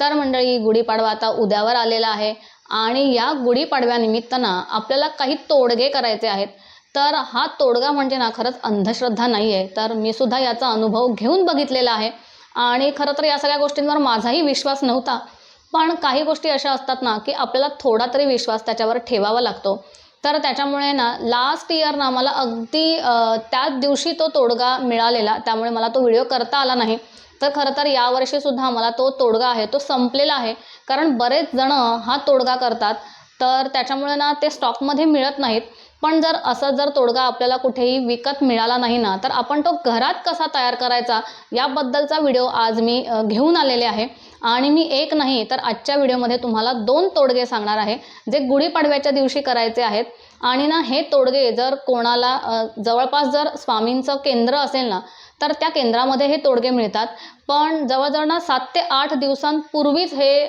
तर मंडळी गुढीपाडवा आता उद्यावर आलेला आहे. आणि या गुढीपाडव्यानिमित्तानं आपल्याला काही तोडगे करायचे आहेत. तर हा तोडगा म्हणजे ना खरंच अंधश्रद्धा नाही आहे तर मी सुद्धा याचा अनुभव घेऊन बघितलेला आहे. आणि खरं तर या सगळ्या गोष्टींवर माझाही विश्वास नव्हता. पण काही गोष्टी अशा असतात ना की आपल्याला थोडा तरी विश्वास त्याच्यावर ठेवावा लागतो. तर त्याच्यामुळे ना लास्ट इयर ना मला अगदी त्याच दिवशी तो तोडगा मिळालेला. त्यामुळे मला तो व्हिडिओ करता आला नाही. तर खरं तर यावर्षीसुद्धा मला तो तोडगा आहे तो संपलेला आहे. कारण बरेच जण हा तोडगा करतात तर त्याच्यामुळे ना ते स्टॉकमध्ये मिळत नाहीत. पण जर असं जर तोडगा आपल्याला कुठेही विकत मिळाला नाही ना तर आपण तो घरात कसा तयार करायचा याबद्दलचा व्हिडिओ आज मी घेऊन आलेले आहे. आणि मी एक नाही तर आजच्या व्हिडिओमध्ये तुम्हाला दोन तोडगे सांगणार आहे जे गुढीपाडव्याच्या दिवशी करायचे आहेत. आणि ना हे तोडगे जर कोणाला जवळपास जर स्वामींचं केंद्र असेल ना तर त्या केंद्रामध्ये हे तोडगे मिळतात. पण जवळजवळ ना सात ते आठ दिवसांपूर्वीच हे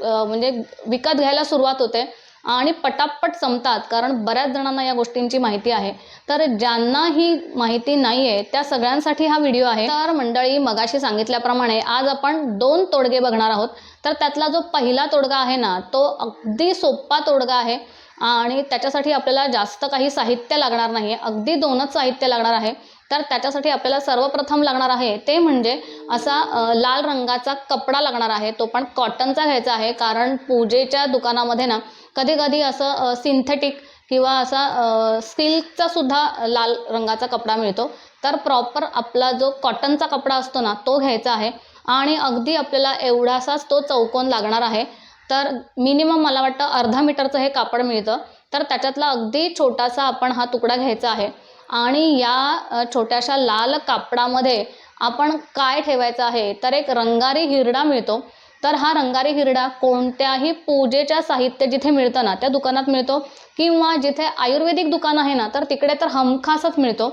म्हणजे विकत घ्यायला सुरुवात होते आणि पटापट संपतात कारण बऱ्याच जणांना या गोष्टींची माहिती आहे. तर ज्यांना ही माहिती नाही आहे त्या सगळ्यांसाठी हा व्हिडिओ आहे. तर मंडळी मगाशी सांगितल्याप्रमाणे आज आपण दोन तोडगे बघणार आहोत. तर त्यातला जो पहिला तोडगा आहे ना तो अगदी सोपा तोडगा आहे आणि त्याच्यासाठी आपल्याला जास्त काही साहित्य लागणार नाही अगदी दोनच साहित्य लागणार आहे. तर त्याच्यासाठी आपल्याला सर्वप्रथम लागणार आहे ते म्हणजे असा लाल रंगाचा कपडा लागणार आहे तो पण कॉटनचा घ्यायचा आहे. कारण पूजेच्या दुकानामध्ये ना कधी कधी असं सिंथेटिक किंवा असा सिल्कचा सुद्धा लाल रंगाचा कपडा मिळतो. तर प्रॉपर आपला जो कॉटनचा कपडा असतो ना तो घ्यायचा आहे. आणि अगदी आपल्याला एवढासाच तो चौकोन लागणार आहे. तर मिनिमम मला वाटतं अर्धा मीटरचं हे कापड मिळतं. तर त्याच्यातला अगदी छोटासा आपण हा तुकडा घ्यायचा आहे. आणि या छोट्याशा लाल कापडामध्ये आपण काय ठेवायचं आहे? तर एक रंगारी हिरडा मिळतो. तर हा रंगारी हिरडा कोणत्याही पूजेच्या साहित्य जिथे मिळतं ना त्या दुकानात मिळतो किंवा जिथे आयुर्वेदिक दुकान आहे ना तर तिकडे तर हमखासच मिळतो.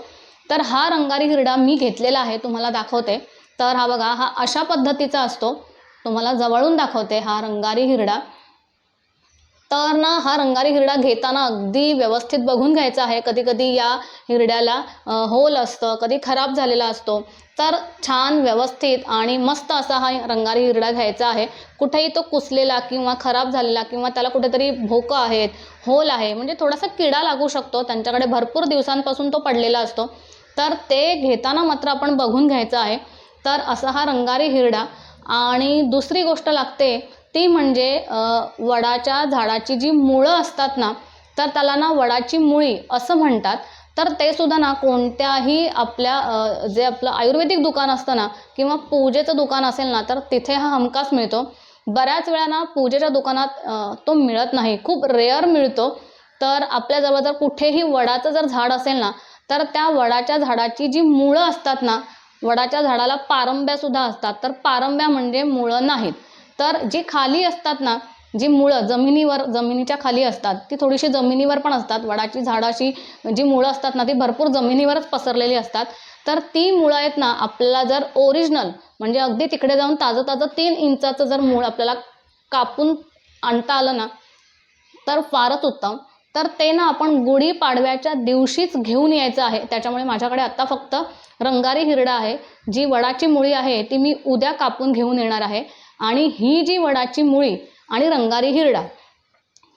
तर हा रंगारी हिरडा मी घेतलेला आहे तुम्हाला दाखवते. तर हा बघा हा अशा पद्धतीचा असतो. तुम्हाला जवळून दाखवते हा रंगारी हिरडा. तर ना हा रंगारी हिरडा घेताना अगदी व्यवस्थित बघून घ्यायचा आहे. कधी कधी या हिरड्याला होल असतं कधी खराब झालेला असतो. तर छान व्यवस्थित आणि मस्त असा हा रंगारी हिरडा घ्यायचा आहे. कुठेही तो कुसलेला किंवा खराब झालेला किंवा त्याला कुठेतरी भोकं आहेत होल आहे म्हणजे थोडासा किडा लागू शकतो. त्यांच्याकडे भरपूर दिवसांपासून तो पडलेला असतो. तर ते घेताना मात्र आपण बघून घ्यायचं आहे. तर असा हा रंगारी हिरडा. आणि दुसरी गोष्ट लागते ती म्हणजे वडाच्या झाडाची जी मुळं असतात ना तर त्याला ना वडाची मुळी असं म्हणतात. तर ते सुद्धा ना कोणत्याही आपल्या जे आपलं आयुर्वेदिक दुकान असतं ना किंवा पूजेचं दुकान असेल ना तर तिथे हा हमखास मिळतो. बऱ्याच वेळा ना पूजेच्या दुकानात तो मिळत नाही. खूप रेअर मिळतो. तर आपल्याजवळ जर कुठेही वडाचं जर झाड असेल ना तर त्या वडाच्या झाडाची जी मुळं असतात ना वडाच्या झाडाला पारंब्यासुद्धा असतात. तर पारंब्या म्हणजे मुळं नाहीत. तर जी खाली असतात ना जी मुळं जमिनीवर जमिनीच्या खाली असतात ती थोडीशी जमिनीवर पण असतात. वडाची झाडाची जी मुळं असतात ना ती भरपूर जमिनीवरच पसरलेली असतात. तर ती मुळं आहेत ना आपल्याला जर ओरिजिनल म्हणजे अगदी तिकडे जाऊन ताजं ताजं तीन इंचाचं जर मूळ आपल्याला कापून आणता आलं ना तर फारच उत्तम. तर ते ना आपण गुढीपाडव्याच्या दिवशीच घेऊन यायचं आहे. त्याच्यामुळे माझ्याकडे आत्ता फक्त रंगारी हिरडा आहे. जी वडाची मुळी आहे ती मी उद्या कापून घेऊन येणार आहे. आणि ही जी वडाची मुळी आणि रंगारी हिरडा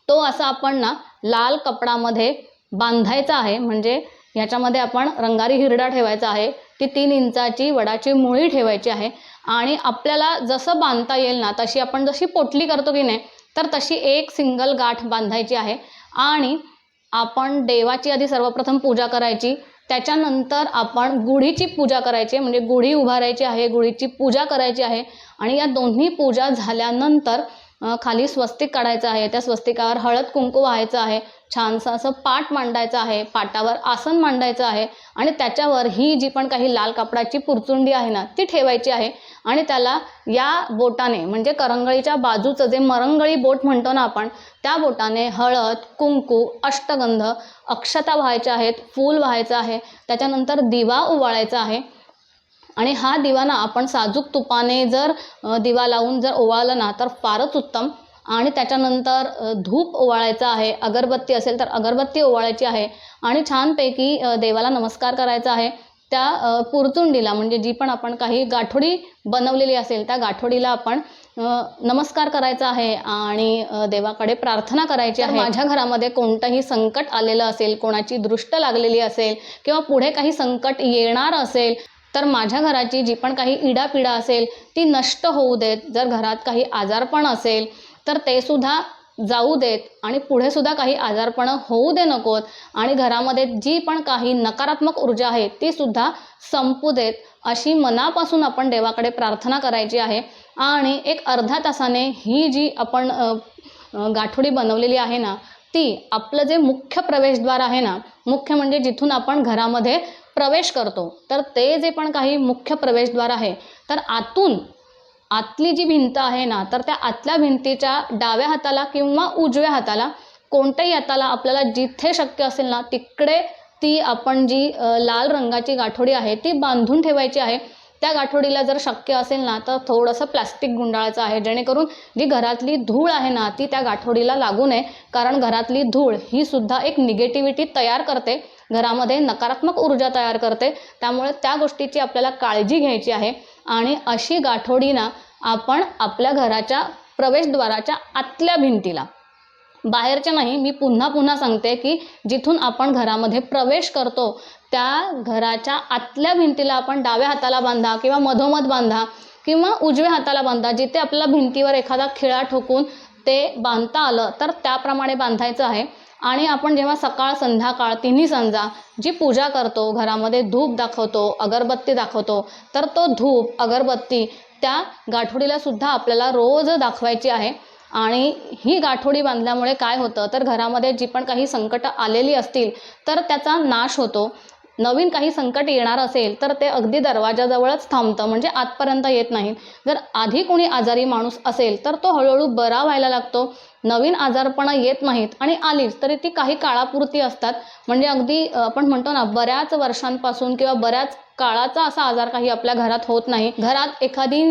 तो असा आपण ना लाल कपडामध्ये बांधायचा आहे. म्हणजे ह्याच्यामध्ये आपण रंगारी हिरडा ठेवायचा आहे. ती तीन इंचाची वडाची मुळी ठेवायची आहे. आणि आपल्याला जसं बांधता येईल ना तशी आपण जशी पोटली करतो की नाही तर तशी एक सिंगल गाठ बांधायची आहे. आणि आपण देवाची आधी सर्वप्रथम पूजा करायची. त्याच्यानंतर आपण गुढीची पूजा करायची म्हणजे गुढी उभारायची आहे गुढीची पूजा करायची आहे. आणि या दोन्ही पूजा झाल्यानंतर खाली स्वस्तिक काढायचं आहे. त्या स्वस्तिकावर हळद कुंकू व्हायचं आहे. छानसं असं पाट मांडायचं आहे पाटावर आसन मांडायचं आहे आणि त्याच्यावर ही जी पण काही लाल कापडाची पुरचुंडी आहे ना ती ठेवायची आहे आणि त्याला या बोटाने म्हणजे करंगळीच्या बाजूचं जे मरंगळी बोट म्हणतो ना आपण त्या बोटाने हळद कुंकू अष्टगंध अक्षता व्हायच्या आहेत फूल व्हायचं आहे त्याच्यानंतर दिवा ओवाळायचा आहे. आणि हा दिवा ना आपण साजूक तुपाने जर दिवा लावून जर ओवाळलं ना तर फारच उत्तम. आणि त्याच्यानंतर धूप ओवाळायचा आहे अगरबत्ती असेल तर अगरबत्ती ओवाळायची आहे आणि छानपैकी देवाला नमस्कार करायचा आहे. त्या पुरचुंडीला म्हणजे जी पण आपण काही गाठोडी बनवलेली असेल त्या गाठोडीला आपण नमस्कार करायचा आहे आणि देवाकडे प्रार्थना करायची आहे. माझ्या घरामध्ये कोणतंही संकट आलेलं असेल कोणाची दृष्ट लागलेली असेल किंवा पुढे काही संकट येणार असेल तर माझ्या घराची जी पण काही इडापिडा असेल ती नष्ट होऊ देत. जर घरात काही आजारपण असेल तर ते सुद्धा जाऊ देत आणि पुढे सुद्धा काही आजारपणं होऊ दे नकोत. आणि घरामध्ये जी पण काही नकारात्मक ऊर्जा आहे ती सुद्धा संपू देत. अशी मनापासून आपण देवाकडे प्रार्थना करायची आहे. आणि एक अर्ध्या तासाने ही जी आपण गाठोडी बनवलेली आहे ना ती आपलं जे मुख्य प्रवेशद्वार आहे ना मुख्य म्हणजे जिथून आपण घरामध्ये प्रवेश करतो. तर ते जे पण काही मुख्य प्रवेशद्वार आहे तर आतून आतली जी भिंत आहे ना तर त्या आतल्या भिंतीच्या डाव्या हाताला किंवा उजव्या हाताला कोणत्याही हाताला आपल्याला जिथे शक्य असेल ना तिकडे ती आपण जी लाल रंगाची गाठोडी आहे ती बांधून ठेवायची आहे. त्या गाठोडीला जर शक्य असेल ना तर थोडंसं प्लास्टिक गुंडाळायचं आहे जेणेकरून जी घरातली धूळ आहे ना ती त्या गाठोडीला लागू नये. कारण घरातली धूळ ही सुद्धा एक निगेटिव्हिटी तयार करते. घरामध्ये नकारात्मक ऊर्जा तयार करते. त्यामुळे त्या गोष्टीची आपल्याला काळजी घ्यायची आहे. आणि अशी गाठोडी ना आपण आपल्या घराच्या प्रवेशद्वाराच्या आतल्या भिंतीला. बाहेरच्या नाही मी पुन्हा पुन्हा सांगते की जिथून आपण घरामध्ये प्रवेश करतो त्या घराच्या आतल्या भिंतीला आपण डाव्या हाताला बांधा किंवा मधोमध बांधा किंवा उजव्या हाताला बांधा जिथे आपल्याला भिंतीवर एखादा खिळा ठोकून ते बांधता आलं तर त्याप्रमाणे बांधायचं आहे. आणि आपण जेव्हा सकाळ संध्याकाळ तिन्ही संजा जी पूजा करतो घरामध्ये धूप दाखवतो अगरबत्ती दाखवतो तर तो धूप अगरबत्ती त्या गाठोडीला सुद्धा आपल्याला रोज दाखवायची आहे. आणि ही गाठोडी बांधल्यामुळे काय होतं तर घरामध्ये जी पण काही संकटं आलेली असतील तर त्याचा नाश होतो. नवीन काही संकट येणार असेल तर ते अगदी दरवाजाजवळच थांबतं म्हणजे आतपर्यंत येत नाही. जर आधी कोणी आजारी माणूस असेल तर तो हळूहळू बरा व्हायला लागतो. नवीन आजारपणं येत नाहीत आणि आलीच तरी ती काही काळापुरती असतात. म्हणजे अगदी आपण म्हणतो ना बऱ्याच वर्षांपासून किंवा बऱ्याच काळाचा असा आजार काही आपल्या घरात होत नाही. घरात एखादी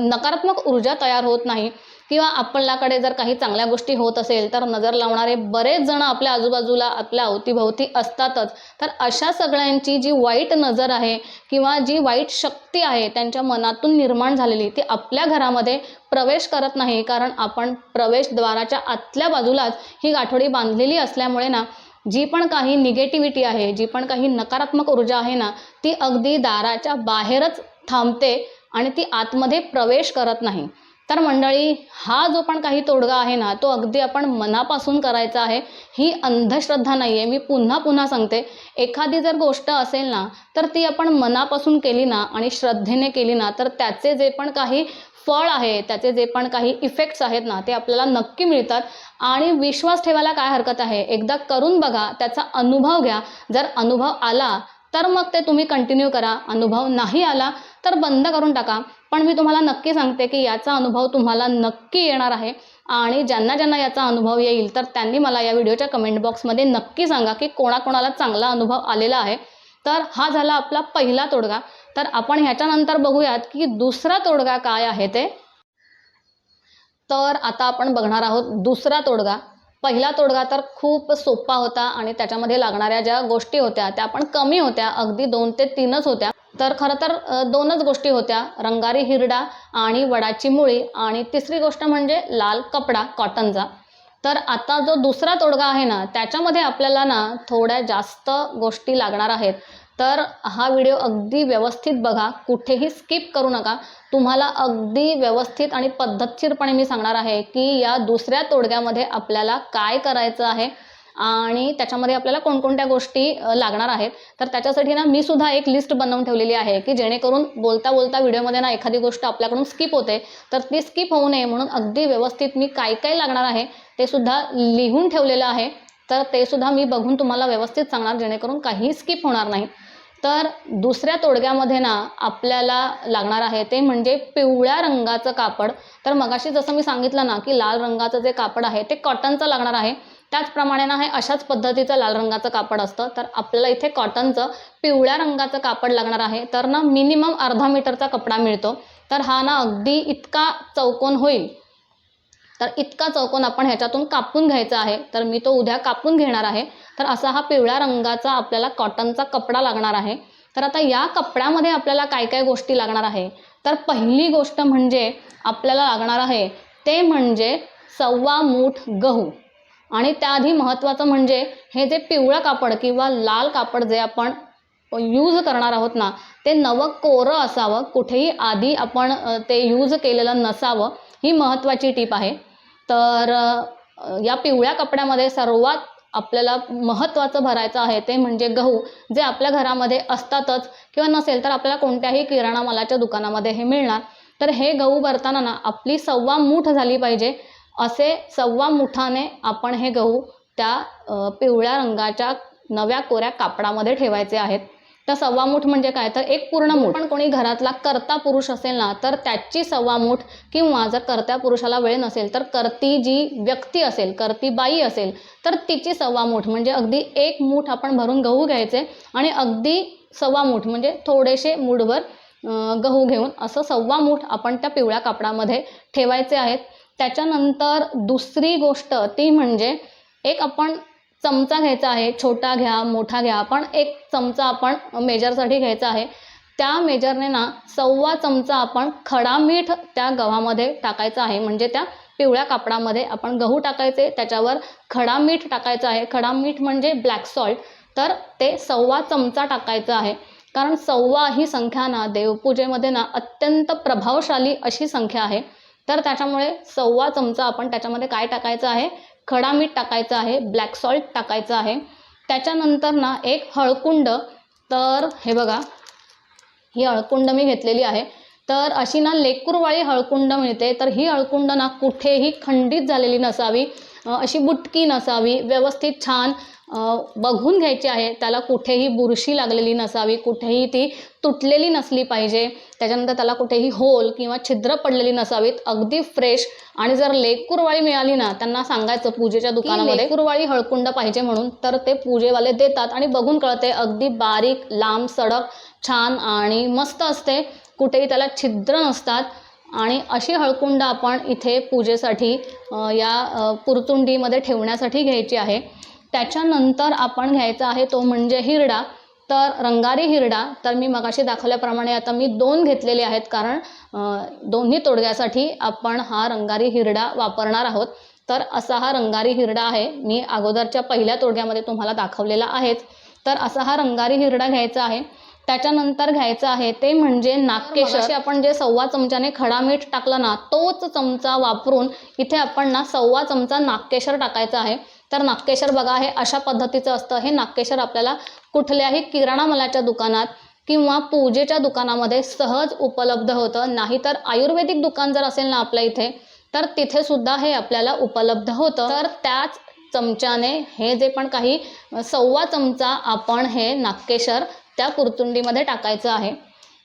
नकारात्मक ऊर्जा तयार होत नाही. किंवा आपल्याकडे जर काही चांगल्या गोष्टी होत असेल तर नजर लावणारे बरेच जण आपल्या आजूबाजूला आपल्या अवतीभोवती असतातच. तर अशा सगळ्यांची जी वाईट नजर आहे किंवा जी वाईट शक्ती आहे त्यांच्या मनातून निर्माण झालेली ती आपल्या घरामध्ये प्रवेश करत नाही. कारण आपण प्रवेशद्वाराच्या आतल्या बाजूलाच ही गाठोडी बांधलेली असल्यामुळे ना जी पण काही निगेटिव्हिटी आहे जी पण काही नकारात्मक ऊर्जा आहे ना ती अगदी दाराच्या बाहेरच थांबते आणि ती आतमध्ये प्रवेश करत नाही. तर मंडळी हा जो पण काही तोडगा आहे ना तो अगदी आपण मनापासून करायचा आहे. ही अंधश्रद्धा नाही आहे मी पुन्हा पुन्हा सांगते. एखादी जर गोष्ट असेल ना तर ती आपण मनापासून केली ना आणि श्रद्धेने केली ना तर त्याचे जे पण काही फळ आहे त्याचे जे पण काही इफेक्ट्स आहेत ना ते आपल्याला नक्की मिळतात. आणि विश्वास ठेवायला काय हरकत आहे? एकदा करून बघा त्याचा अनुभव घ्या. जर अनुभव आला तर मग ते तुम्ही कंटिन्यू करा. अनुभव नाही आला तर बंद करून टाका. पण मी तुम्हाला नक्की सांगते की याचा अनुभव तुम्हाला नक्की येणार आहे. आणि ज्यांना ज्यांना याचा अनुभव येईल तर त्यांनी मला या व्हिडिओच्या कमेंट बॉक्समध्ये नक्की सांगा की कोणाकोणाला चांगला अनुभव आलेला आहे. तर हा झाला आपला पहिला तोडगा. तर आपण ह्याच्यानंतर बघूयात की दुसरा तोडगा काय आहे ते. तर आता आपण बघणार आहोत दुसरा तोडगा. पहिला तोडगा तर खूप सोपा होता आणि त्याच्यामध्ये लागणाऱ्या ज्या गोष्टी होत्या त्या पण कमी होत्या. अगदी दोन ते तीनच होत्या. तर खरं तर दोनच गोष्टी होत्या. रंगारी हिरडा आणि वडाची मुळी. आणि तिसरी गोष्ट म्हणजे लाल कपडा कॉटनचा. तर आता जो दुसरा तोडगा आहे ना त्याच्यामध्ये आपल्याला ना थोड्या जास्त गोष्टी लागणार आहेत. तर हा व्हिडिओ अगदी व्यवस्थित बघा. कुठेही स्किप करू नका. तुम्हाला अगदी व्यवस्थित आणि पद्धतशीरपणे मी सांगणार आहे की या दुसऱ्या तोडग्यामध्ये आपल्याला काय करायचं आहे. आणि त्याच्यामध्ये आपल्याला कोणकोणत्या गोष्टी लागणार आहेत. तर त्याच्यासाठी ना मी सुद्धा एक लिस्ट बनवून ठेवलेली आहे की जेणेकरून बोलता बोलता व्हिडिओमध्ये ना एखादी गोष्ट आपल्याकडून स्किप होते तर ती स्किप होऊ नये म्हणून अगदी व्यवस्थित मी काय काय लागणार आहे ते सुद्धा लिहून ठेवलेलं आहे. तर ते सुद्धा मी बघून तुम्हाला व्यवस्थित सांगणार जेणेकरून काहीही स्किप होणार नाही. तर दुसऱ्या तोडग्यामध्ये ना आपल्याला लागणार आहे ते म्हणजे पिवळ्या रंगाचं कापड. तर मगाशी जसं मी सांगितलं ना की लाल रंगाचं जे कापड आहे ते कॉटनचं लागणार आहे. त्याचप्रमाणे ना हे अशाच पद्धतीचं लाल रंगाचं कापड असतं. तर आपल्याला इथे कॉटनचं पिवळ्या रंगाचं कापड लागणार आहे. तर ना मिनिमम अर्धा मीटरचा कपडा मिळतो. तर हा ना अगदी इतका चौकोन होईल. तर इतका चौकोन आपण ह्याच्यातून कापून घ्यायचा आहे. तर मी तो उद्या कापून घेणार आहे. तर असा हा पिवळ्या रंगाचा आपल्याला कॉटनचा कपडा लागणार आहे. तर आता या कपड्यामध्ये आपल्याला काय काय गोष्टी लागणार आहे? तर पहिली गोष्ट म्हणजे आपल्याला लागणार आहे ते म्हणजे सव्वा मूठ गहू. आणि त्याआधी महत्त्वाचं म्हणजे हे जे पिवळं कापड किंवा लाल कापड जे आपण यूज करणार आहोत ना ते नवं कोरं असावं कुठेही आधी आपण ते यूज केलेलं नसावं ही महत्त्वाची टीप आहे. तर या पिवळ्या कपड्यामध्ये सर्वात आपल्याला महत्त्वाचं भरायचं आहे ते म्हणजे गहू जे आपल्या घरामध्ये असतातच किंवा नसेल तर आपल्याला कोणत्याही किराणा मालाच्या दुकानामध्ये हे मिळणार. तर हे गहू भरताना ना आपली सव्वा मूठ झाली पाहिजे. असे सव्वा मुठाने आपण हे गहू त्या पिवळ्या रंगाच्या नव्या कोऱ्या कापडामध्ये ठेवायचे आहेत. तर सव्वा मूठ म्हणजे काय? तर एक पूर्ण मूठ. पण कोणी घरातला करता पुरुष असेल ना तर त्याची सव्वा मूठ किंवा जर करत्या पुरुषाला वेळ नसेल तर करती जी व्यक्ती असेल करती बाई असेल तर तिची सव्वा मूठ. म्हणजे अगदी एक मूठ आपण भरून गहू घ्यायचे आणि अगदी सव्वा मूठ म्हणजे थोडेसे मूठभर गहू घेऊन असं सव्वा मूठ आपण त्या पिवळ्या कापडामध्ये ठेवायचे आहेत. त्याच्यानंतर दुसरी गोष्ट ती म्हणजे एक आपण चमचा घ्यायचा आहे छोटा घ्या मोठा घ्या पण एक चमचा आपण मेजरसाठी घ्यायचा आहे. त्या मेजरने ना सव्वा चमचा आपण खडा मीठ त्या गव्हामध्ये टाकायचा आहे. म्हणजे त्या पिवळ्या कापडामध्ये आपण गहू टाकायचे त्याच्यावर खडा मीठ टाकायचं आहे. खडा मीठ म्हणजे ब्लॅक सॉल्ट तर ते सव्वा चमचा टाकायचं आहे. कारण सव्वा ही संख्या ना देवपूजेमध्ये ना अत्यंत प्रभावशाली अशी संख्या आहे. तर त्याच्यामुळे सव्वा चमचा आपण त्याच्यामध्ये काय टाकायचं आहे? खडा मीठ टाकायचं आहे ब्लॅक सॉल्ट टाकायचं आहे. त्याच्यानंतर ना एक हळकुंड तर हे बघा ही हळकुंड मी घेतलेली आहे. तर अशी ना लेकूरवाळी हळकुंड मिळते तर ही हळकुंड ना कुठेही खंडित झालेली नसावी. अशी बुटकी नसावी व्यवस्थित छान बघून घ्यायची आहे. त्याला कुठेही बुरशी लागलेली नसावी कुठेही ती तुटलेली नसली पाहिजे. त्याच्यानंतर त्याला कुठेही होल किंवा छिद्र पडलेली नसावीत. अगदी फ्रेश आणि जर लेकूरवाळी मिळाली ना त्यांना सांगायचं पूजेच्या दुकानामध्ये लेकूरवाळी हळकुंड पाहिजे म्हणून तर ते पूजेवाले देतात आणि बघून कळते अगदी बारीक लांब सडक छान आणि मस्त असते. कुठेही त्याला छिद्र नसतात. आणि अशी हळकुंड आपण इथे पूजेसाठी या अ, पुरचुंडीमध्ये ठेवण्यासाठी घ्यायची आहे. त्याच्यानंतर आपण घ्यायचा आहे तो म्हणजे हिरडा. तर रंगारी हिरडा तर मी मगाशी दाखवल्याप्रमाणे आता मी दोन घेतलेले आहेत कारण दोन्ही तोडग्यासाठी आपण हा रंगारी हिरडा वापरणार आहोत. तर असा हा रंगारी हिरडा आहे. मी अगोदरच्या पहिल्या तोडग्यामध्ये तुम्हाला दाखवलेला आहेच. तर असा हा रंगारी हिरडा घ्यायचा आहे. त्याच्यानंतर घ्यायचं आहे ते म्हणजे नागकेशर. आपण जे सव्वा चमच्याने खडा मीठ टाकलं ना तोच चमचा वापरून इथे आपण ना सव्वा चमचा नागकेशर टाकायचा आहे. तर नागकेशर बघा हे अशा पद्धतीचं असतं. हे नागकेशर आपल्याला कुठल्याही किराणा मालाच्या दुकानात किंवा पूजेच्या दुकानामध्ये सहज उपलब्ध होतं. नाहीतर आयुर्वेदिक दुकान जर असेल ना आपल्या इथे तर तिथे सुद्धा हे आपल्याला उपलब्ध होतं. तर त्याच चमच्याने हे जे पण काही सव्वा चमचा आपण हे नागकेशर त्या कुरतुंडीमध्ये टाकायचं आहे.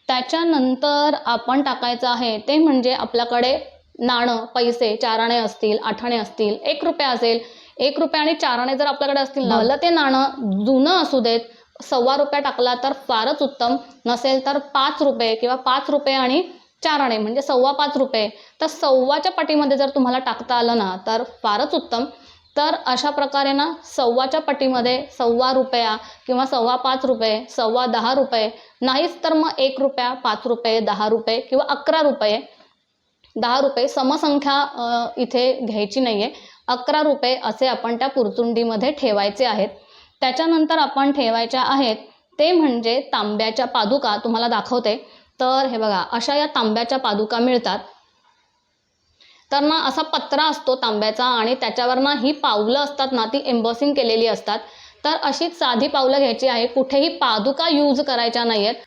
त्याच्यानंतर आपण टाकायचं आहे ते म्हणजे आपल्याकडे नाणं पैसे चाराणे असतील आठाणे असतील एक रुपया असेल एक रुपया आणि चाराणे जर आपल्याकडे असतील ना भलं ते नाणं जुनं असू देत सव्वा रुपया टाकला तर फारच उत्तम. नसेल तर पाच रुपये किंवा पाच रुपये आणि चार आणे म्हणजे सव्वा पाच रुपये. तर सव्वाच्या पाटीमध्ये जर तुम्हाला टाकता आलं ना तर फारच उत्तम. तर अशा प्रकारे ना सव्वाच्या पटीमध्ये सव्वा रुपया किंवा सव्वा पाच रुपये सव्वा दहा रुपये नाहीच तर मग एक रुपया पाच रुपये दहा रुपये किंवा अकरा रुपये दहा रुपये समसंख्या इथे घ्यायची नाही आहे अकरा रुपये असे आपण त्या पुरचुंडीमध्ये ठेवायचे आहेत. त्याच्यानंतर आपण ठेवायच्या आहेत ते म्हणजे तांब्याच्या पादुका तुम्हाला दाखवते. तर हे बघा अशा या तांब्याच्या पादुका मिळतात. तर ना असा पत्रा असतो तांब्याचा आणि त्याच्यावर ना ही पावलं असतात ना ती एम्बॉसिंग केलेली असतात. तर अशीच साधी पावलं घ्यायची आहे कुठेही पादुका यूज करायच्या नाही आहेत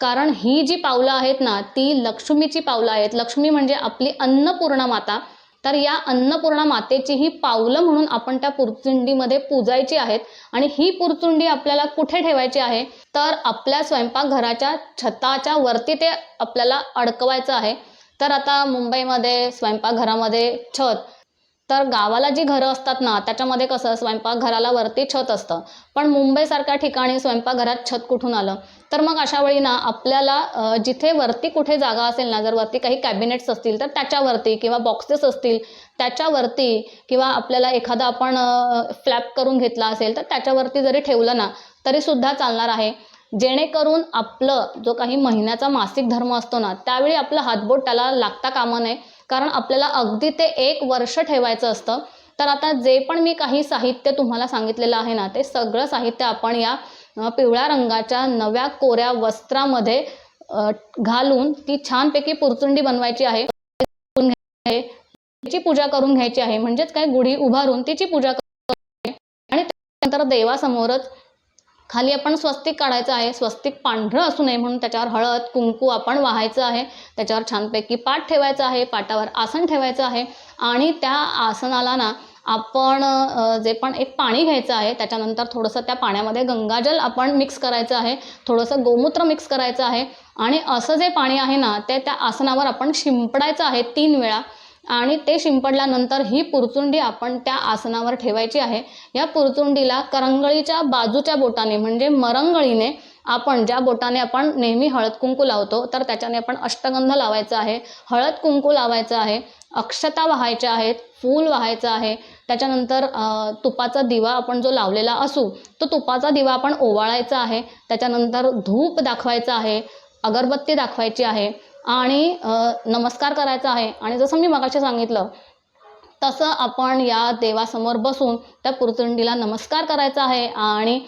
कारण ही जी पावलं आहेत ना ती लक्ष्मीची पावलं आहेत. लक्ष्मी म्हणजे आपली अन्नपूर्णा माता. तर या अन्नपूर्णा मातेची ही पावलं म्हणून आपण त्या पुरचुंडीमध्ये पूजायची आहेत. आणि ही पुरचुंडी आपल्याला कुठे ठेवायची आहे? तर आपल्या स्वयंपाकघराच्या छताच्या वरती ते आपल्याला अडकवायचं आहे. तर आता मुंबईमध्ये स्वयंपाकघरामध्ये छत तर गावाला जी घरं असतात ना त्याच्यामध्ये कसं स्वयंपाकघराला वरती छत असतं. पण मुंबईसारख्या ठिकाणी स्वयंपाकघरात छत कुठून आलं? तर मग अशा वेळी ना आपल्याला जिथे वरती कुठे जागा असेल ना जर वरती काही कॅबिनेट्स असतील तर त्याच्यावरती किंवा बॉक्सेस असतील त्याच्यावरती किंवा आपल्याला एखादा आपण फ्लॅप करून घेतला असेल तर त्याच्यावरती जरी ठेवलं ना तरी सुद्धा चालणार आहे. जेणेकरून आपलं जो काही महिन्याचा मासिक धर्म असतो ना त्यावेळी आपलं हातबोट त्याला लागता कामा नये. कारण आपल्याला अगदी ते एक वर्ष ठेवायचं असतं. तर आता जे पण मी काही साहित्य तुम्हाला सांगितलेलं आहे ना ते सगळं साहित्य आपण या पिवळ्या रंगाच्या नव्या कोऱ्या वस्त्रामध्ये घालून ती छानपैकी पुरचुंडी बनवायची आहे. तिची पूजा करून घ्यायची आहे. म्हणजेच काय? गुढी उभारून तिची पूजा आणि त्यानंतर देवासमोरच खाली आपण स्वस्तिक काढायचं आहे स्वस्तिक पांढरं असू नये म्हणून त्याच्यावर हळद कुंकू आपण वाहायचं आहे. त्याच्यावर छानपैकी पाठ ठेवायचं आहे पाटावर आसन ठेवायचं आहे. आणि त्या आसनाला ना आपण जे पण एक पाणी घ्यायचं आहे त्याच्यानंतर थोडंसं त्या पाण्यामध्ये गंगाजल आपण मिक्स करायचं आहे. थोडंसं गोमूत्र मिक्स करायचं आहे. आणि असं जे पाणी आहे ना ते त्या आसनावर आपण शिंपडायचं आहे तीन वेळा. आणि ते शिंपडल्यानंतर ही पुरचुंडी आपण त्या आसनावर ठेवायची आहे. या पुरचुंडीला करंगळीच्या बाजूच्या बोटाने म्हणजे मरंगळीने आपण ज्या बोटाने आपण नेहमी हळद कुंकू लावतो तर त्याच्याने आपण अष्टगंध लावायचा आहे. हळद कुंकू लावायचं आहे अक्षता वाहायच्या आहेत फूल वाहायचं आहे. त्याच्यानंतर तुपाचा दिवा आपण जो लावलेला असू तो तुपाचा दिवा आपण ओवाळायचा आहे. त्याच्यानंतर धूप दाखवायचा आहे अगरबत्ती दाखवायची आहे. आणि नमस्कार करायचा आहे. आणि जसं मी मगाशी सांगितलं तसं आपण या देवासमोर बसून त्या पुरचुंडीला नमस्कार करायचा आहे आणि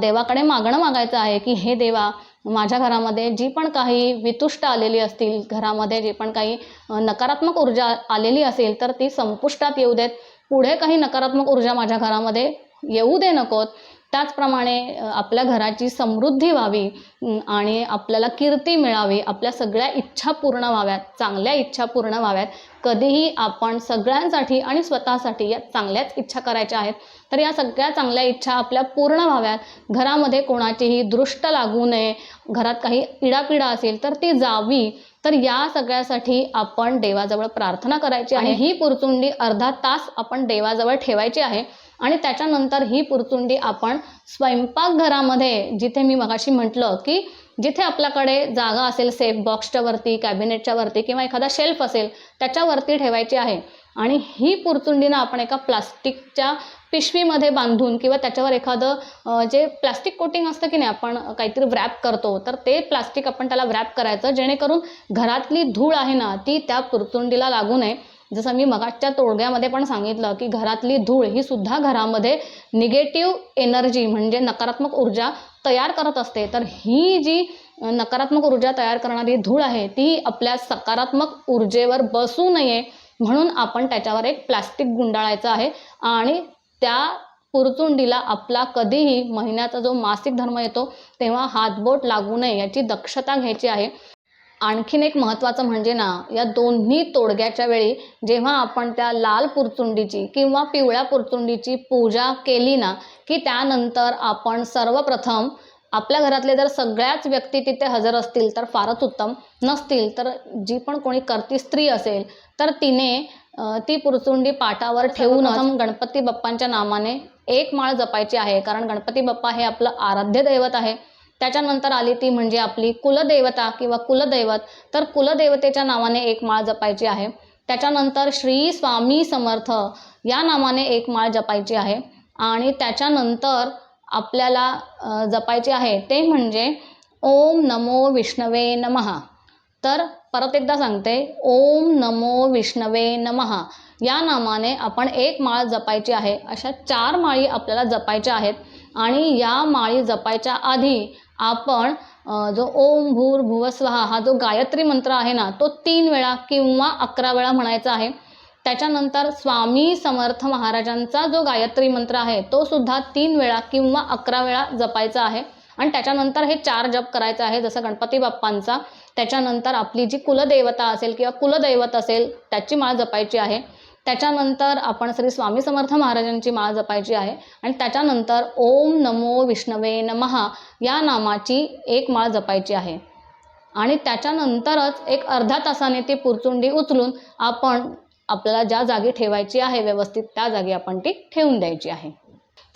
देवाकडे मागणं मागायचं आहे की हे देवा माझ्या घरामध्ये जी पण काही वितुष्ट आलेली असतील घरामध्ये जे पण काही नकारात्मक ऊर्जा आलेली असेल तर ती संपुष्टात येऊ देत. पुढे काही नकारात्मक ऊर्जा माझ्या घरामध्ये येऊ दे नकोत. त्याचप्रमाणे आपल्या घराची समृद्धी व्हावी आणि आपल्याला कीर्ती मिळावी आपल्या सगळ्या इच्छा पूर्ण व्हाव्यात चांगल्या इच्छा पूर्ण व्हाव्यात कधीही आपण सगळ्यांसाठी आणि स्वतःसाठी या चांगल्याच इच्छा करायच्या आहेत तर या सगळ्या चांगल्या इच्छा आपल्या पूर्ण व्हाव्यात. घरामध्ये कोणाचीही दृष्ट लागू नये घरात काही इडापिडा असेल तर ती जावी तर या सगळ्यासाठी आपण देवाजवळ प्रार्थना करायची आहे. ही पुरचुंडी अर्धा तास आपण देवाजवळ ठेवायची आहे. आणि त्याच्यानंतर ही पुरचुंडी आपण स्वयंपाकघरामध्ये जिथे मी मगाशी म्हटलं की जिथे आपल्याकडे जागा असेल सेफ बॉक्सच्या वरती कॅबिनेटच्या वरती किंवा एखादा शेल्फ असेल त्याच्यावरती ठेवायची आहे. आणि ही पुरचुंडीनं आपण एका प्लास्टिकच्या पिशवीमध्ये बांधून किंवा त्याच्यावर एखादं जे प्लास्टिक कोटिंग असतं की नाही आपण काहीतरी व्रॅप करतो तर ते प्लास्टिक आपण त्याला व्रॅप करायचं जेणेकरून घरातली धूळ आहे ना ती त्या पुरचुंडीला लागू नये. जसं मी मगाच्या तोडग्यामध्ये पण सांगितलं की घरातली धूळ ही सुद्धा घरामध्ये निगेटिव्ह एनर्जी म्हणजे नकारात्मक ऊर्जा तयार करत असते. तर ही जी नकारात्मक ऊर्जा तयार करणारी धूळ आहे ती आपल्या सकारात्मक ऊर्जेवर बसू नये म्हणून आपण त्याच्यावर एक प्लास्टिक गुंडाळायचं आहे. आणि त्या पुरचुंडीला आपला कधीही महिन्याचा जो मासिक धर्म येतो तेव्हा हातबोट लागू नये याची दक्षता घ्यायची आहे. आणखीन एक महत्त्वाचं म्हणजे ना या दोन्ही तोडग्याच्या वेळी जेव्हा आपण त्या लाल पुरचुंडीची किंवा पिवळ्या पुरचुंडीची पूजा केली ना की त्यानंतर आपण सर्वप्रथम आपल्या घरातले जर सगळ्याच व्यक्ती तिथे हजर असतील तर फारच उत्तम नसतील तर जी पण कोणी करती स्त्री असेल तर तिने ती पुरचुंडी पाटावर ठेवून गणपती बाप्पांच्या नामाने एक माळ जपायची आहे. कारण गणपती बाप्पा हे आपलं आराध्य दैवत आहे. त्याच्यानंतर आली ती म्हणजे आपली कुलदेवता किंवा कुलदैवत. तर कुलदेवतेच्या नावाने एक माळ जपायची आहे. त्याच्यानंतर श्री स्वामी समर्थ या नावाने एक माळ जपायची आहे. आणि त्याच्यानंतर आपल्याला जपायची जपायचे आहे ते म्हणजे ओम नमो विष्णवे नमः. तर परत एकदा सांगते ओम नमो विष्णवे नमः. या नामाने आपण एक माळ जपायची आहे. अशा चार माळी आपल्याला जपायच्या आहेत. आणि या माळी जपायच्या आधी आपण जो ओम भूर भुवस्वहा हा जो गायत्री मंत्र आहे ना तो तीन वेळा किंवा अकरा वेळा म्हणायचा आहे. त्याच्यानंतर स्वामी समर्थ महाराजांचा जो गायत्री मंत्र आहे तो सुद्धा तीन वेळा किंवा अकरा वेळा जपायचा आहे. आणि त्याच्यानंतर हे चार जप करायचं आहे जसं गणपती बाप्पांचा. त्याच्यानंतर आपली जी कुलदेवता असेल किंवा कुलदैवत असेल त्याची माळ जपायची आहे. त्याच्यानंतर आपण श्री स्वामी समर्थ महाराजांची माळ जपायची आहे आणि त्याच्यानंतर ओम नमो विष्णवे नमहा या नामाची एक माळ जपायची आहे. आणि त्याच्यानंतरच एक अर्ध्या तासाने ती पुरचुंडी उचलून आपण आपल्याला ज्या जागी ठेवायची आहे व्यवस्थित त्या जागी आपण ती ठेवून द्यायची आहे.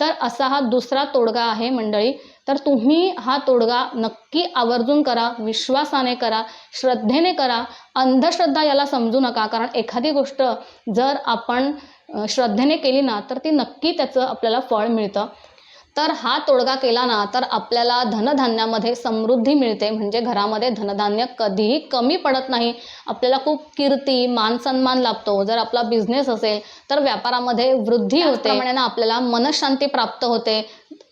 तर असा हा दुसरा तोडगा आहे मंडळी. तर तुम्ही हा तोडगा नक्की आवर्जून करा विश्वासाने करा श्रद्धेने करा. अंधश्रद्धा याला समजू नका. कारण एखादी गोष्ट जर आपण श्रद्धेने केली ना तर ती नक्की त्याचं आपल्याला फळ मिळतं. तर हा तोडगा केला ना तर आपल्याला धनधान्यामध्ये समृद्धी मिळते. म्हणजे घरामध्ये धनधान्य कधीही कमी पडत नाही. आपल्याला खूप कीर्ती मान सन्मान लाभतो. जर आपला बिझनेस असेल तर व्यापारामध्ये वृद्धी होते. ना आपल्याला मनशांती प्राप्त होते.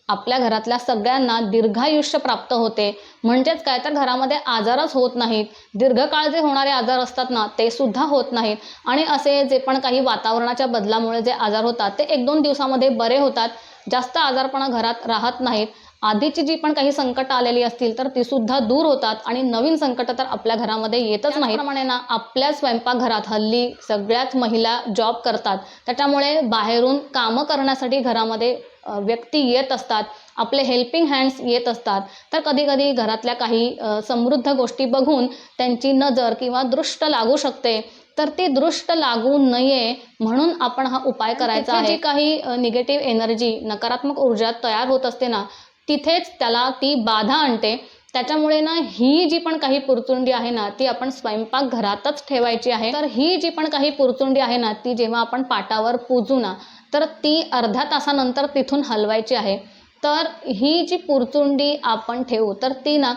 आपल्या घरातल्या सगळ्यांना दीर्घायुष्य प्राप्त होते. म्हणजेच काय? तर घरामध्ये आजारच होत नाहीत. दीर्घकाळ जे होणारे आजार असतात ना ते सुद्धा होत नाहीत. आणि असे जे पण काही वातावरणाच्या बदलामुळे जे आजार होतात ते एक दोन दिवसामध्ये बरे होतात. जास्त आजारपणा घरात राहत नाहीत. आधीची जी पण काही संकट आलेली असतील तर ती सुद्धा दूर होतात आणि नवीन संकट तर आपल्या घरामध्ये येतच नाही प्रमाणे ना आपल्या स्वयंपाकघरात हल्ली सगळ्याच महिला जॉब करतात. त्याच्यामुळे बाहेरून कामं करण्यासाठी घरामध्ये व्यक्ती येत असतात. आपले हेल्पिंग हँड्स येत असतात. तर कधी कधी घरातल्या काही समृद्ध गोष्टी बघून त्यांची नजर किंवा दृष्ट लागू शकते. तर ती दृष्ट लागू नये म्हणून आपण हा उपाय करायचा आहे जी काही निगेटिव्ह एनर्जी नकारात्मक ऊर्जा तयार होत असते ना तिथेच त्याला ती बाधा आणते. त्याच्यामुळे ना ही जी पण काही पुरचुंडी आहे ना ती आपण स्वयंपाक घरातच ठेवायची आहे. तर ही जी पण काही पुरचुंडी आहे ना ती जेव्हा आपण पाटावर पूजू ना तर ती अर्ध्या तासानंतर तिथून हलवायची आहे. तर ही जी पुरचुंडी आपण ठेवू तर ती ना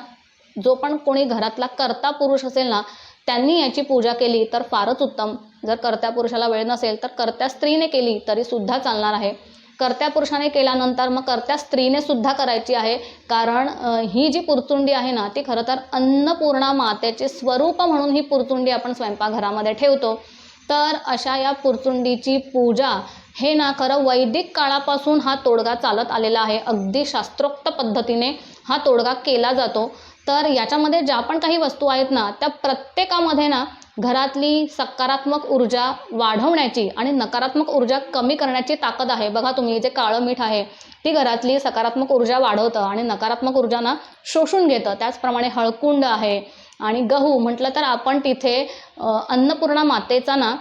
जो पण कोणी घरातला कर्ता पुरुष असेल ना त्यांनी याची पूजा केली तर फारच उत्तम. जर कर्त्या पुरुषाला वेळ नसेल तर कर्त्या स्त्रीने केली तरी सुद्धा चालणार आहे. कर्त्या पुरुषाने केल्यानंतर मग कर्त्या स्त्रीने सुद्धा करायची आहे. कारण ही जी पुरचुंडी आहे ना ती खरं तर अन्नपूर्णा मातेचे स्वरूप म्हणून ही पुरचुंडी आपण स्वयंपाकघरामध्ये ठेवतो. तर अशा या पुरचुंडीची पूजा हे ना खरं वैदिक काळापासून हा तोडगा चालत आलेला आहे. अगदी शास्त्रोक्त पद्धतीने हा तोडगा केला जातो. तर याच्यामध्ये ज्या पण काही वस्तू आहेत ना त्या प्रत्येकामध्ये ना घरातली सकारात्मक ऊर्जा वाढवण्याची आणि नकारात्मक ऊर्जा कमी करण्याची ताकद आहे. बघा तुम्ही जे काळं मीठ आहे ती घरातली सकारात्मक ऊर्जा वाढवतं आणि नकारात्मक ऊर्जा ना शोषून घेतं. त्याचप्रमाणे हळकुंड आहे आणि गहू म्हटलं तर आपण तिथे अन्नपूर्णा मातेचा ना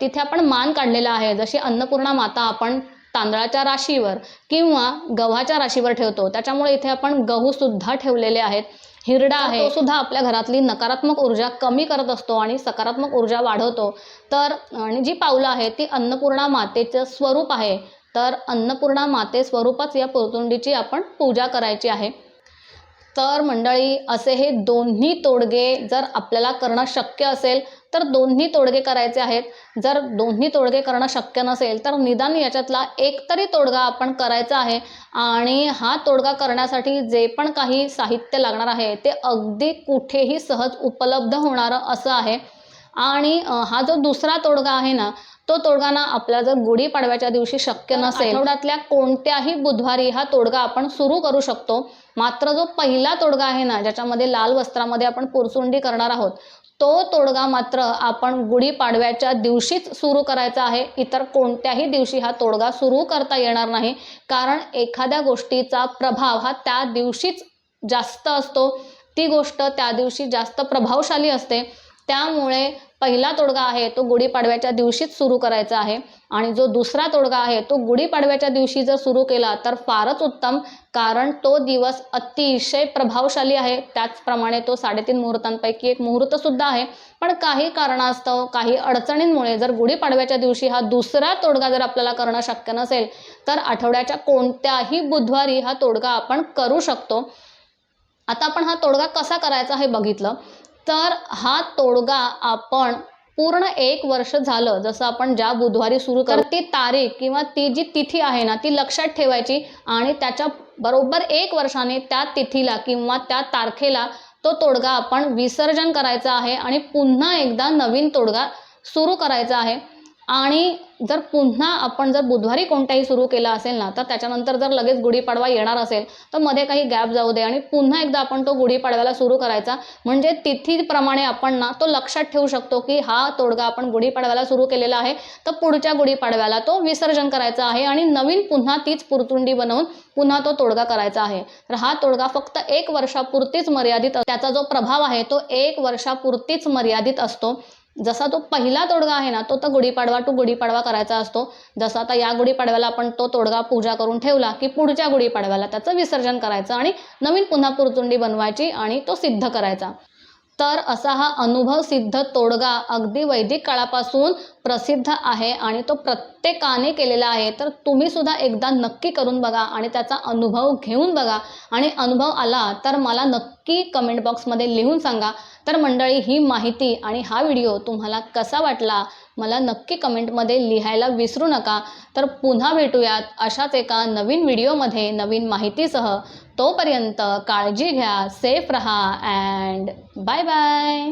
तिथे आपण मान काढलेला आहे. जशी अन्नपूर्णा माता आपण तांदळाच्या राशीवर किंवा गव्हाच्या राशीवर ठेवतो त्याच्यामुळे इथे आपण गहूसुद्धा ठेवलेले आहेत. हिरडा आहे तो सुद्धा आपल्या घरातली नकारात्मक ऊर्जा कमी करत असतो आणि सकारात्मक ऊर्जा वाढवतो. तर आणि जी पावलं आहे ती अन्नपूर्णा मातेचं स्वरूप आहे. तर अन्नपूर्णा माते स्वरूपच या पोतुंडीची आपण पूजा करायची आहे. तर मंडळी असे हे दोन्ही तोडगे जर आपल्याला करणं शक्य असेल तर दोन्ही तोडगे करायचे आहेत. जर दोन्ही तोडगे करणं शक्य नसेल तर निदान याच्यातला एक तरी तोडगा आपण करायचा आहे. आणि हा तोडगा करण्यासाठी जे पण काही साहित्य लागणार आहे ते अगदी कुठेही सहज उपलब्ध होणारं असं आहे. आणि हा जो दुसरा तोडगा आहे ना तो तोडगा ना आपल्याला जर गुढीपाडव्याच्या दिवशी शक्य नसेल आठवड्यातल्या कोणत्याही बुधवारी हा तोडगा आपण सुरू करू शकतो. मात्र जो पहिला तोडगा आहे ना ज्याच्यामध्ये लाल वस्त्रामध्ये आपण पुरचुंडी करणार आहोत तो तोडगा मात्र आपण गुढीपाडव्याच्या दिवशीच सुरू करायचा आहे. इतर कोणत्याही दिवशी हा तोडगा सुरू करता येणार नाही. कारण एखाद्या गोष्टीचा प्रभाव हा त्या दिवशीच जास्त असतो. ती गोष्ट त्या दिवशी जास्त प्रभावशाली असते. त्यामुळे पहिला तोडगा आहे तो गुढीपाडव्याच्या दिवशीच सुरू करायचा आहे. आणि जो दुसरा तोडगा आहे तो गुढीपाडव्याच्या दिवशी जर सुरू केला तर फारच उत्तम कारण तो दिवस अतिशय प्रभावशाली आहे. त्याचप्रमाणे तो साडेतीन मुहूर्तांपैकी एक मुहूर्त सुद्धा आहे. पण काही कारणास्तव काही अडचणींमुळे जर गुढीपाडव्याच्या दिवशी हा दुसरा तोडगा जर आपल्याला करणं शक्य नसेल तर आठवड्याच्या कोणत्याही बुधवारी हा तोडगा आपण करू शकतो. आता आपण हा तोडगा कसा करायचा हे बघितलं. तर हा तोडगा आपण पूर्ण एक वर्ष झालं जसं आपण ज्या बुधवारी सुरू कर ती तारीख किंवा ती जी तिथी आहे ना ती लक्षात ठेवायची आणि त्याच्या बरोबर एक वर्षाने त्या तिथीला किंवा त्या तारखेला तो तोडगा आपण विसर्जन करायचा आहे आणि पुन्हा एकदा नवीन तोडगा सुरू करायचा आहे. आणि जर पुन्हा आपण जर बुधवारी कोणताही सुरू केला असेल ना तर त्याच्यानंतर जर लगेच गुढीपाडवा येणार असेल तर मध्ये काही गॅप जाऊ दे आणि पुन्हा एकदा आपण तो गुढीपाडव्याला सुरू करायचा. म्हणजे तिथीप्रमाणे आपण ना तो लक्षात ठेवू शकतो की हा तोडगा आपण गुढीपाडव्याला सुरू केलेला आहे तर पुढच्या गुढीपाडव्याला तो विसर्जन करायचा आहे आणि नवीन पुन्हा तीच पुरतुंडी बनवून पुन्हा तो तोडगा करायचा आहे. तर हा तोडगा फक्त एक वर्षापुरतीच मर्यादित त्याचा जो प्रभाव आहे तो एक वर्षापुरतीच मर्यादित असतो. जसा तो पहिला तोडगा आहे ना तो तर गुढीपाडवा टू गुढीपाडवा करायचा असतो. जसा आता या गुढीपाडव्याला आपण तो तोडगा पूजा करून ठेवला की पुढच्या गुढीपाडव्याला त्याचं विसर्जन करायचं आणि नवीन पुन्हा पुरचुंडी बनवायची आणि तो सिद्ध करायचा. तर असा हा अनुभव सिद्ध तोडगा अगदी वैदिक काळापासून प्रसिद्ध आहे आणि तो प्रत्येकाने केलेला आहे तर तुम्ही सुद्धा एकदा नक्की करून बघा आणि त्याचा अनुभव घेऊन बघा. आणि अनुभव आला तर मला नक्की कमेंट बॉक्समध्ये लिहून सांगा. तर मंडळी ही माहिती आणि हा व्हिडिओ तुम्हाला कसा वाटला मला नक्की कमेंटमध्ये लिहायला विसरू नका. तर पुन्हा भेटूयात अशाच एका नवीन व्हिडिओमध्ये नवीन माहितीसह. तोपर्यंत काळजी घ्या सेफ रहा अँड बाय बाय